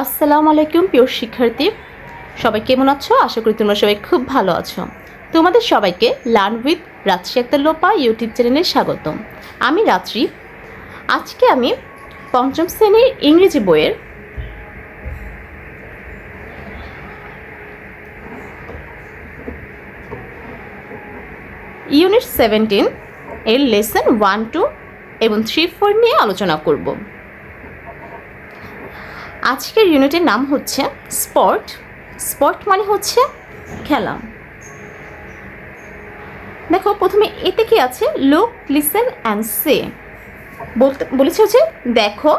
আসসালামু আলাইকুম, প্রিয় শিক্ষার্থী। সবাই কেমন আছো? আশা করি তোমরা সবাই খুব ভালো আছো। তোমাদের সবাইকে লার্ন উইথ রাত্রি আক্তার লোপা ইউটিউব চ্যানেলে স্বাগতম। আমি রাত্রি। আজকে আমি পঞ্চম শ্রেণির ইংরেজি বইয়ের ইউনিট সেভেন্টিন এর লেসন ওয়ান টু এবং থ্রি ফোর নিয়ে আলোচনা করব। আজকের ইউনিটের নাম হচ্ছে স্পট স্পট মানে হচ্ছে খেলা। দেখো, প্রথমে এতে কি আছে? লুক লিসেন অ্যান্ড সে বলতে বলেছে হচ্ছে দেখো,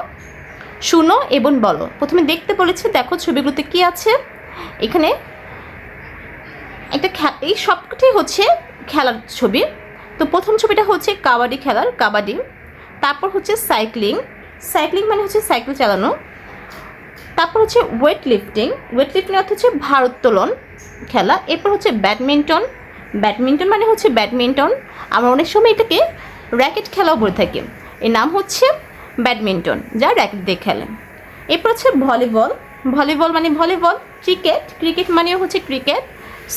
শুনো এবং বলো। প্রথমে দেখতে বলেছে, দেখো ছবিগুলোতে কি আছে? এখানে একটা এই সবকটি হচ্ছে খেলার ছবি। তো প্রথম ছবিটা হচ্ছে কাবাডি খেলার, কাবাডি। তারপর হচ্ছে সাইক্লিং সাইক্লিং মানে হচ্ছে সাইকেল চালানো। তারপর হচ্ছে ওয়েট লিফটিং ওয়েট লিফটিং অর্থ হচ্ছে ভারোত্তোলন খেলা, এরপর হচ্ছে ব্যাডমিন্টন ব্যাডমিন্টন মানে হচ্ছে ব্যাডমিন্টন। আমরা অনেক সময় এটাকে র্যাকেট খেলাও বলে থাকি। এর নাম হচ্ছে ব্যাডমিন্টন, যা র্যাকেট দিয়ে খেলে। এরপর হচ্ছে ভলিবল ভলিবল মানে ভলিবল ক্রিকেট ক্রিকেট মানেও হচ্ছে ক্রিকেট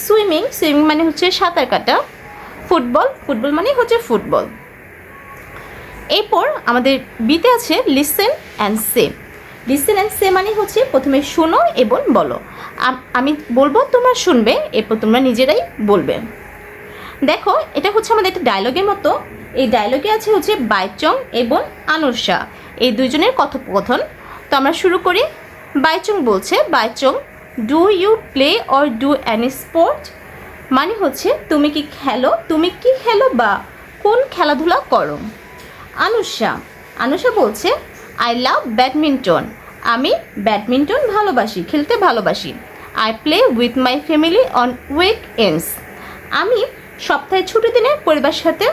সুইমিং সুইমিং মানে হচ্ছে সাঁতার কাটা। ফুটবল ফুটবল মানে হচ্ছে ফুটবল। এরপর আমাদের বিতে আছে listen and say listen say মানে হচ্ছে প্রথমে শোনো এবং বলো। আমি বলব, তোমরা শুনবে, এরপর তোমরা নিজেরাই বলবে। দেখো, এটা হচ্ছে আমাদের একটা ডায়লগের মতো। এই ডায়লগে আছে হচ্ছে বাইচং এবং আনুষা এই দুজনের কথোপকথন। তো আমরা শুরু করি। বাইচং বলছে, Baichung do you play or do any sport মানে হচ্ছে, তুমি কি খেলো? তুমি কি খেলো বা কোন খেলাধুলা করো? আনুষা আনুষা বলছে আই লাভ ব্যাডমিন্টন আমি ব্যাডমিন্টন ভালোবাসি, খেলতে ভালোবাসি। I play with my family on weekends আমি সপ্তাহে ছুটি দিনে পরিবারের সাথে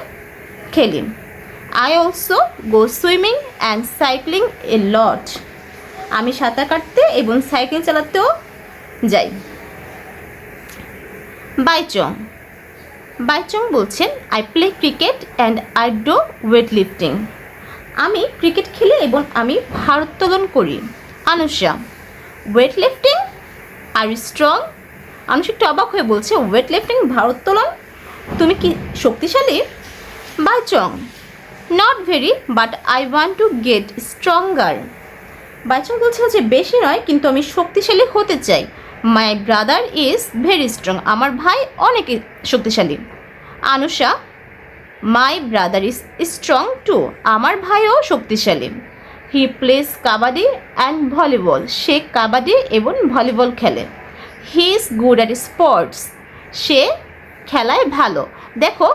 খেলি। I also go swimming and cycling a lot আমি সাঁতার কাটতে এবং সাইকেল চালাতেও যাই। বাইচং বাইচং বলছেন I play cricket and I do weight lifting আমি ক্রিকেট খেলি এবং আমি ভারোত্তোলন করি। আনুষা ওয়েট লিফটিং আর স্ট্রং আনুষ একটু অবাক হয়ে বলছে ওয়েট লিফটিং ভারোত্তোলন? তুমি কি শক্তিশালী? Baichung not very but I want to get stronger Baichung বলছে হচ্ছে বেশি নয়, কিন্তু আমি শক্তিশালী হতে চাই। My brother is very strong আমার ভাই অনেক শক্তিশালী। Anusha my brother is strong too আমার ভাইও শক্তিশালী। He plays kabaddi and volleyball সে কাবাডি এবং ভলিবল খেলে he is good at sports সে খেলায় ভালো দেখো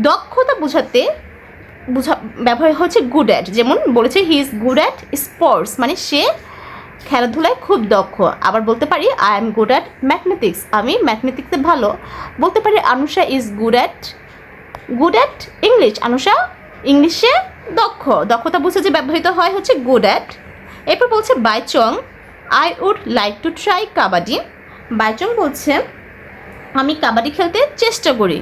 দক্ষতা বোঝাতে বুঝা ব্যবহার হচ্ছে গুড অ্যাট যেমন বলেছে he is good at sports মানে সে খেলাধুলায় খুব দক্ষ আবার বলতে পারি I am good at mathematics আমি ম্যাথমেটিক্সে ভালো বলতে পারি Anusha is good at good at English Anusha ইংলিশে দক্ষ। দক্ষতা বুঝে যে ব্যবহৃত হয় হচ্ছে গুড অ্যাট এরপর বলছে Baichung I would like to try kabaddi. Baichung বলছে, আমি কাবাডি খেলতে চেষ্টা করি।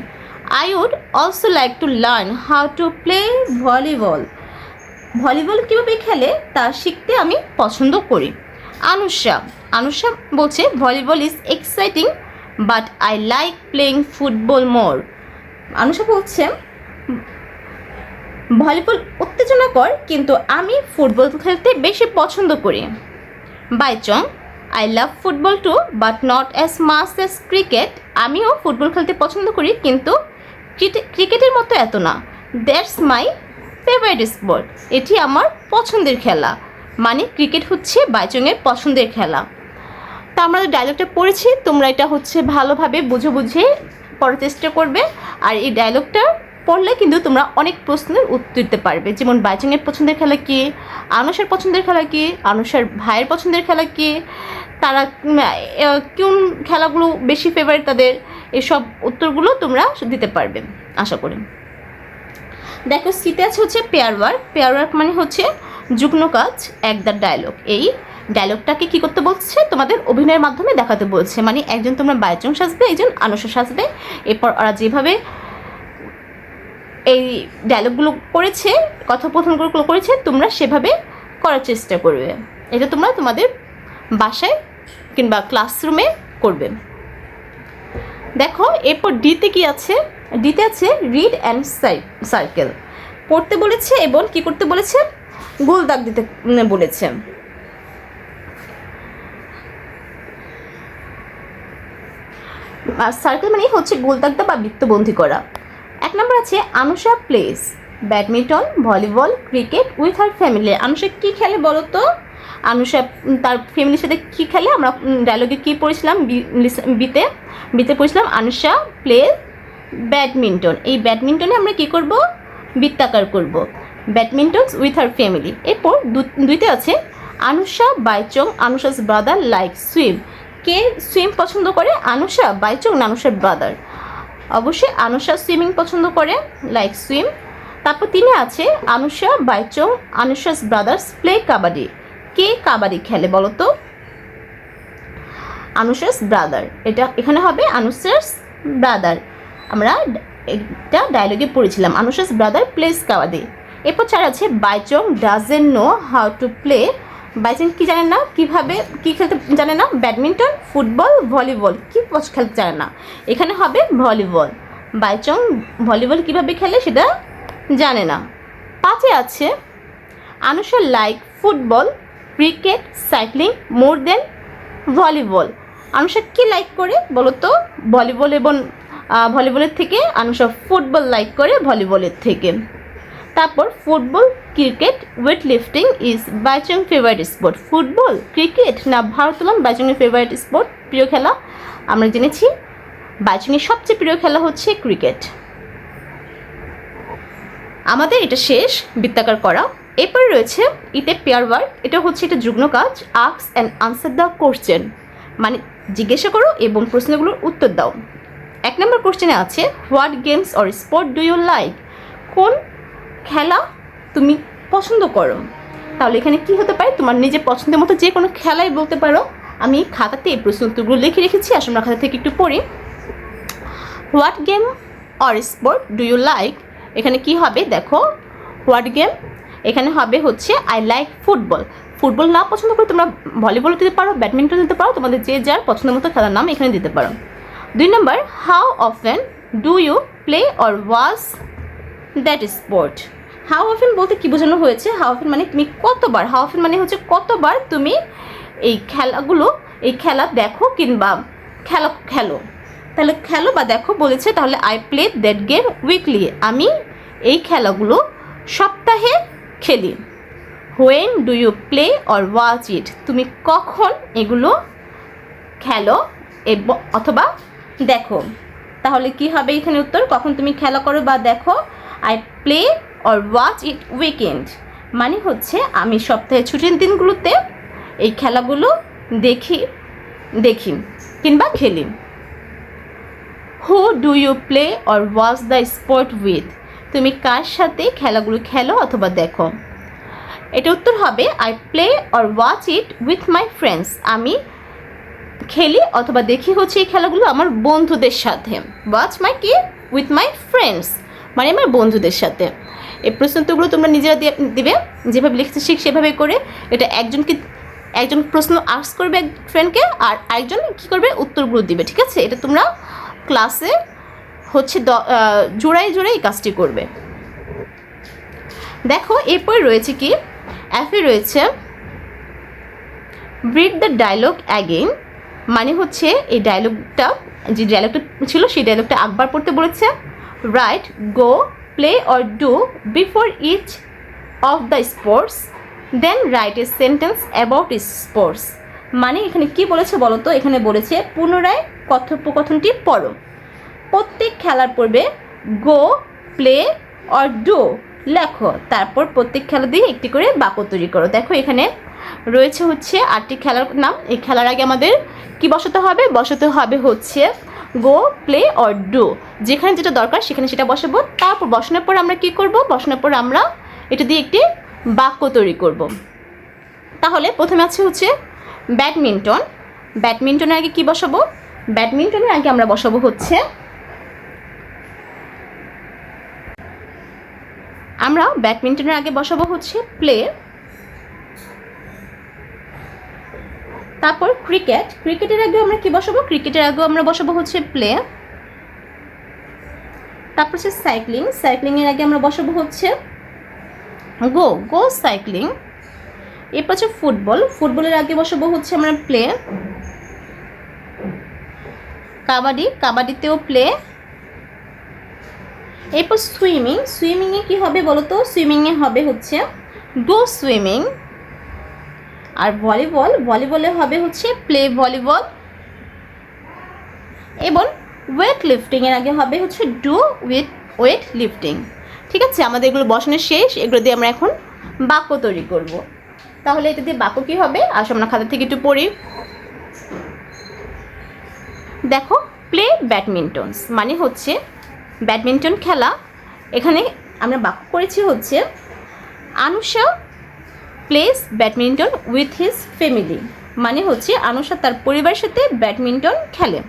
I would also like to learn how to play volleyball volleyball কীভাবে খেলে তা শিখতে আমি পছন্দ করি। আনুষা আনুষা বলছে volleyball is exciting but I like playing football more Anusha বলছে ভলিবল উত্তেজনাকর, কিন্তু আমি ফুটবল খেলতে বেশি পছন্দ করি। Baichung I love football too, but not as much as cricket. আমিও ফুটবল খেলতে পছন্দ করি, কিন্তু ক্রিকেটের মতো এত না। That's my favourite sport. এটি আমার পছন্দের খেলা। মানে ক্রিকেট হচ্ছে বাইচংয়ের পছন্দের খেলা। তা আমরা ডায়লগটা পড়েছি, তোমরা এটা হচ্ছে ভালোভাবে বুঝে বুঝে পড়ার চেষ্টা করবে। আর এই ডায়লগটা পড়লে কিন্তু তোমরা অনেক প্রশ্নের উত্তর দিতে পারবে। যেমন বাইচংয়ের পছন্দের খেলা কি? আনুষার পছন্দের খেলা কি? আনুষার ভাইয়ের পছন্দের খেলা কি? তারা কোন খেলাগুলো বেশি ফেভারিট তাদের? এসব উত্তরগুলো তোমরা দিতে পারবে, আশা করি। দেখো, সিতে আছে হচ্ছে পেয়ার ওয়ার্ক পেয়ার ওয়ার্ক মানে হচ্ছে যুগ্ন কাজ, এক দ্য ডায়লগ এই ডায়লগটাকে কি করতে বলছে? তোমাদের অভিনয়ের মাধ্যমে দেখাতে বলছে। মানে একজন তোমরা বাইচং সাজবে, একজন আনুষা সাজবে। এরপর ওরা যেভাবে এই ডায়লগগুলো করেছে, কথোপকথনগুলো করেছে, তোমরা সেভাবে করার চেষ্টা করবে। এটা তোমরা তোমাদের বাসায় কিংবা ক্লাসরুমে করবে। দেখো, এরপর ডিতে কি আছে? ডিতে আছে রিড অ্যান্ড সার্কেল পড়তে বলেছে এবং কি করতে বলেছে? গোল দাগ দিতে বলেছে। সার্কেল মানেই হচ্ছে গোল দাগটা বা বৃত্তবন্ধী করা। এক নম্বর আছে Anusha plays badminton, volleyball, cricket with her family Anusha কী খেলে বলো তো? আনুষা তার ফ্যামিলির সাথে কী খেলে? আমরা ডায়লগে কী পড়েছিলাম? বিতে বিতে পড়েছিলাম আনুষা প্লে ব্যাডমিন্টন। এই ব্যাডমিন্টনে আমরা কি করব? বৃত্তাকার করব। ব্যাডমিন্টন উইথ হার ফ্যামিলি এরপর দুইতে আছে, Anusha Baichung Anusha's brother like swim কে সুইম পছন্দ করে? আনুষা বাইচং না আনুষার ব্রাদার অবশ্যই আনুষা সুইমিং পছন্দ করে লাইক সুইম তারপর তিনি আছে আনুষা বাইচং, আনুষাস ব্রাদার্স প্লে কাবাডি। কে কাবাডি খেলে বলো তো আনুষাস ব্রাদার। এটা এখানে হবে আনুষাস ব্রাদার। আমরা এটা ডায়লগে পড়েছিলাম, আনুষাস ব্রাদার প্লেস কাবাডি। এরপর চার আছে Baichung doesn't know how to play Baichung কি জানে না, কীভাবে, কি খেলতে জানে না, ব্যাডমিন্টন, ফুটবল, ভলিবল, কি খেলতে জানে না। এখানে হবে ভলিবল। বাইচং ভলিবল কীভাবে খেলে সেটা জানে না। পাঁচে আছে, Anusha like football cricket cycling more then volleyball Anusha কি লাইক করে বলো তো ভলিবল এবং ভলিবলের থেকে, আনুষা ফুটবল লাইক করে ভলিবলের থেকে। তারপর football, cricket weight lifting is Baichung favourite sport football, cricket, না ভারতলাম বাইচংয়ের ফেভারিট স্পোর্ট প্রিয় খেলা। আমরা জেনেছি বাইচংয়ের সবচেয়ে প্রিয় খেলা হচ্ছে ক্রিকেট। আমাদের এটা শেষ, বৃত্তাকার করা। এরপরে রয়েছে ইতে পেয়ার ওয়ার্ক এটা হচ্ছে এটা যুগ্ন কাজ আক্স অ্যান্ড আনসার দ্য কোশ্চেন মানে জিজ্ঞাসা করো এবং প্রশ্নগুলোর উত্তর দাও। এক নম্বর কোশ্চেনে আছে what games or sport do you like কোন খেলা তুমি পছন্দ করো। তাহলে এখানে কি হতে পারে? তোমার নিজের পছন্দের মতো যে কোনো খেলাই বলতে পারো। আমি খাতাতে এই প্রশ্ন উত্তরগুলো লিখে রেখেছি আসলে আমরা খাতা থেকে একটু পড়ি। What game or sport do you like এখানে কি হবে? দেখো হোয়াট গেম এখানে হবে হচ্ছে আই লাইক ফুটবল ফুটবল না পছন্দ করে তোমরা ভলিবল দিতে পারো ব্যাডমিন্টন দিতে পারো, তোমাদের যে যার পছন্দের মতো খেলার নাম এখানে দিতে পারো। দুই নম্বর how often do you play or watch that sport how often বলতে কি বোঝানো হয়েছে? হাউ অফেন মানে তুমি কতবার? হাউ অফেন মানে হচ্ছে কতবার তুমি এই খেলাগুলো, এই খেলা দেখো কিংবা খেলা, খেলো। তাহলে খেলো বা দেখো বলেছে, তাহলে I play that game weekly আমি এই খেলাগুলো সপ্তাহে খেলি। When do you play or watch it তুমি কখন এগুলো খেলো অথবা দেখো। তাহলে কি হবে এখানে উত্তর? কখন তুমি খেলা করো বা দেখো? I play or watch it weekend মানে হচ্ছে আমি সপ্তাহে ছুটির দিনগুলোতে এই খেলাগুলো দেখি দেখি কিংবা খেলি। Who do you play or watch the sport with তুমি কার সাথে খেলাগুলো খেলো অথবা দেখো? এটা উত্তর হবে I play or watch it with my friends আমি খেলি অথবা দেখি হচ্ছে এই খেলাগুলো আমার বন্ধুদের সাথে। ওয়াচ মাই কি উইথ মাই ফ্রেন্ডস মানে আমার বন্ধুদের সাথে। এই প্রশ্নোত্তরগুলো তোমরা নিজেরা দিবে, যেভাবে লিখতে শিখ সেভাবে করে এটা একজনকে, একজন প্রশ্ন আস্ক করবে এক ফ্রেন্ডকে আর আরেকজন কী করবে? উত্তরগুলো দিবে, ঠিক আছে? এটা তোমরা ক্লাসে হচ্ছে জোড়ায় জোড়ায় এই কাজটি করবে। দেখো, এরপর রয়েছে কি? অ্যাফে রয়েছে রিড দ্য ডায়লগ অ্যাগেন মানে হচ্ছে এই ডায়লগটা যে ডায়লগটা ছিল, সেই ডায়লগটা একবার পড়তে বলেছে। Write go or do before each of the sports then write a sentence about his sports মানে এখানে কি বলেছে বলো তো? এখানে বলেছে, পুনরায় কথোপকথনটি পড়ো। প্রত্যেক খেলার পূর্বে গো প্লে অর ডু লেখো। তারপর প্রত্যেক খেলা দিয়ে একটি করে বাক্য তৈরি করো। দেখো এখানে রয়েছে হচ্ছে আটটি খেলার নাম। এই খেলার আগে আমাদের কি বসাতে হবে? বসাতে হবে হচ্ছে গো, প্লে, অর ডু। যেখানে যেটা দরকার, সেখানে সেটা বসাবো। তারপর বসানোর পর আমরা কি করব? বসানোর পর আমরা এটা দিয়ে একটি বাক্য তৈরি করব। তাহলে প্রথমে আছে হচ্ছে ব্যাডমিন্টন। ব্যাডমিন্টনের আগে কি বসাবো? ব্যাডমিন্টনের আগে আমরা বসাবো হচ্ছে আমরা ব্যাডমিন্টনের আগে বসাবো হচ্ছে প্লে। তারপর ক্রিকেট ক্রিকেটের আগে আমরা কি বসাবো? ক্রিকেটের আগেও আমরা বসাবো হচ্ছে প্লে তারপর হচ্ছে সাইক্লিং সাইক্লিংয়ের আগে আমরা বসাবো হচ্ছে গো গো সাইক্লিং এরপর হচ্ছে ফুটবল ফুটবলের আগে বসাবো হচ্ছে আমরা প্লে কাবাডি। কাবাডিতেও প্লে এরপর সুইমিং সুইমিংয়ে কি হবে বলো তো সুইমিংয়ে হবে হচ্ছে গো সুইমিং আর ভলিবল, ভলিবলে হবে হচ্ছে প্লে ভলিবল এবং ওয়েট লিফটিংয়ের আগে হবে হচ্ছে ডু উইথ ওয়েট লিফটিং ঠিক আছে? আমাদের এগুলো বসানো শেষ। এগুলো দিয়ে আমরা এখন বাক্য তৈরি করব। তাহলে এটা দিয়ে বাক্য কী হবে? আসো, আমরা খাতা থেকে একটু পড়ি। দেখো প্লে ব্যাডমিন্টনস মানে হচ্ছে ব্যাডমিন্টন খেলা। এখানে আমরা বাক্য করেছি হচ্ছে, Anusha plays badminton with his family মানে হচ্ছে আনুষা তার পরিবারের সাথে ব্যাডমিন্টন খেলে।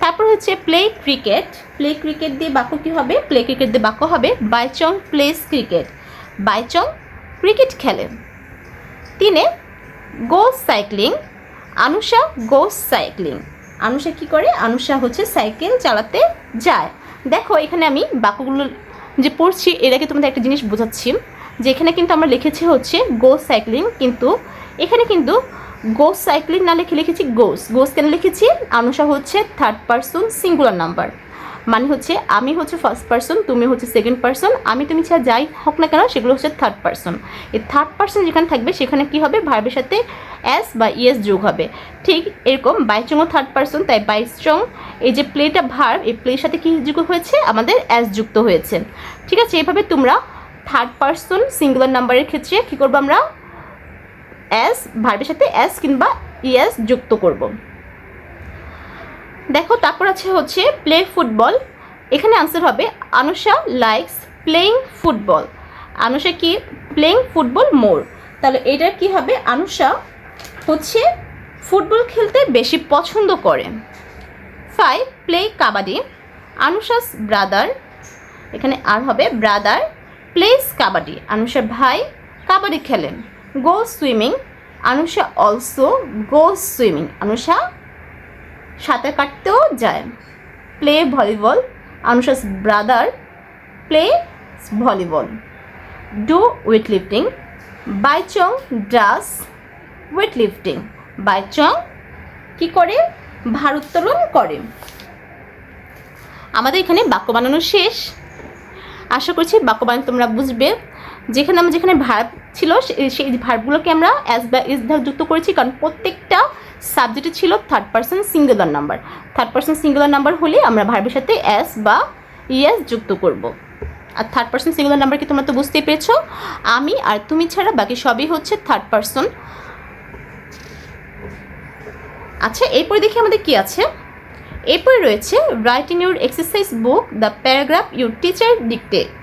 তারপর হচ্ছে প্লে ক্রিকেট প্লে ক্রিকেট দিয়ে বাক্য কী হবে? প্লে ক্রিকেট দিয়ে বাক্য হবে Baichung plays cricket Baichung cricket খেলে। তিনে গো সাইক্লিং আনুষা গো সাইক্লিং আনুষা কি করে? আনুষা হচ্ছে সাইকেল চালাতে যায়। দেখো, এখানে আমি বাক্যগুলো যে পড়ছি আগে তোমাদের একটা জিনিস বোঝাচ্ছি। যে এখানে কিন্তু আমরা লিখেছি হচ্ছে গো সাইক্লিং কিন্তু এখানে কিন্তু গো সাইক্লিং না লিখে লিখেছি গোস গোস কেন লিখেছি? আনুষা হচ্ছে থার্ড পার্সন সিঙ্গুলার নাম্বার মানে হচ্ছে আমি হচ্ছে ফার্স্ট পার্সন তুমি হচ্ছে সেকেন্ড পার্সন আমি তুমি ছাড়া যাই হোক না কেন, সেগুলো হচ্ছে থার্ড পার্সন এই থার্ড পার্সন যেখানে থাকবে, সেখানে কি হবে? ভার্বের সাথে এস বা ইয়েস যোগ হবে। ঠিক এরকম বাইচংও থার্ড পার্সন তাই বাইচং এই যে প্লেটা ভার্ব এই প্লের সাথে কি যুক্ত হয়েছে? আমাদের এস যুক্ত হয়েছে। ঠিক আছে, এভাবে তোমরা থার্ড পার্সন সিঙ্গুলার নাম্বারের ক্ষেত্রে কী করব আমরা? এস ভার্বের সাথে এস কিংবা ইএস যুক্ত করব। দেখো, তারপর আছে হচ্ছে প্লে ফুটবল এখানে আনসার হবে Anusha likes playing football Anusha কি? প্লেইং ফুটবল মোর তাহলে এটা কি হবে? আনুষা হচ্ছে ফুটবল খেলতে বেশি পছন্দ করে। Five play kabaddi. Anusha's brother এখানে আর হবে ব্রাদার প্লেস কাবাডি। আনুষার ভাই কাবাডি খেলেন। Go swimming. Anusha also go swimming. Anusha সাঁতার কাটতেও যায়। Play volleyball. Anusha's brother play volleyball. Do weight lifting Baichung does weight lifting Baichung কী করে? ভারোত্তোলন করে। আমাদের এখানে বাক্য বানানো শেষ। আশা করছি বাক্য বানানো তোমরা বুঝবে। যেখানে আমরা যেখানে ভার্ব ছিল সেই ভার্বগুলোকে আমরা অ্যাজ বা ইজ দ্বারা যুক্ত করেছি কারণ প্রত্যেকটা সাবজেক্টে ছিল third person singular number third person singular number হলে আমরা ভার্বের সাথে অ্যাস বা ইয়াস যুক্ত করব। আর থার্ড পার্সন সিঙ্গুলার নাম্বার কি তোমরা তো বুঝতেই পেরেছ? আমি আর তুমি ছাড়া বাকি সবই হচ্ছে থার্ড পার্সন আচ্ছা এরপরে দেখি আমাদের কি আছে। এরপরে রয়েছে write in your exercise book the paragraph your teacher dictate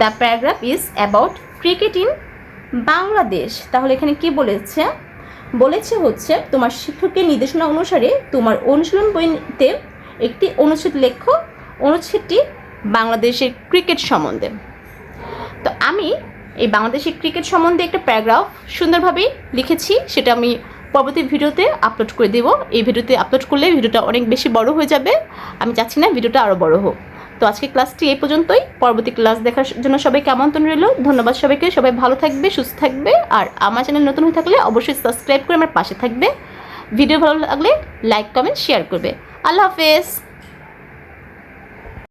the paragraph is about cricket in Bangladesh তাহলে এখানে কি বলেছে? বলেছে হচ্ছে, তোমার শিক্ষকের নির্দেশনা অনুসারে তোমার অনুশীলন বইতে একটি অনুচ্ছেদ লেখো। অনুচ্ছেদটি বাংলাদেশের ক্রিকেট সম্বন্ধে। তো আমি এই বাংলাদেশের ক্রিকেট সম্বন্ধে একটা প্যারাগ্রাফ সুন্দরভাবে লিখেছি, সেটা আমি পরবর্তী ভিডিওতে আপলোড করে দেব। এই ভিডিওতে আপলোড করলে ভিডিওটা অনেক বেশি বড় হয়ে যাবে। আমি চাচ্ছি না ভিডিওটা আরও বড় হোক। তো আজকে ক্লাসটি এই পর্যন্তই। পরবর্তী ক্লাস দেখার জন্য সবাইকে আমন্ত্রণ রইল। ধন্যবাদ সবাইকে। সবাই ভালো থাকবে, সুস্থ থাকবে। আর আমার চ্যানেল নতুন হয়ে থাকলে অবশ্যই সাবস্ক্রাইব করে আমার পাশে থাকবে। ভিডিও ভালো লাগলে লাইক কমেন্ট শেয়ার করবে। আল্লাহ হাফেজ।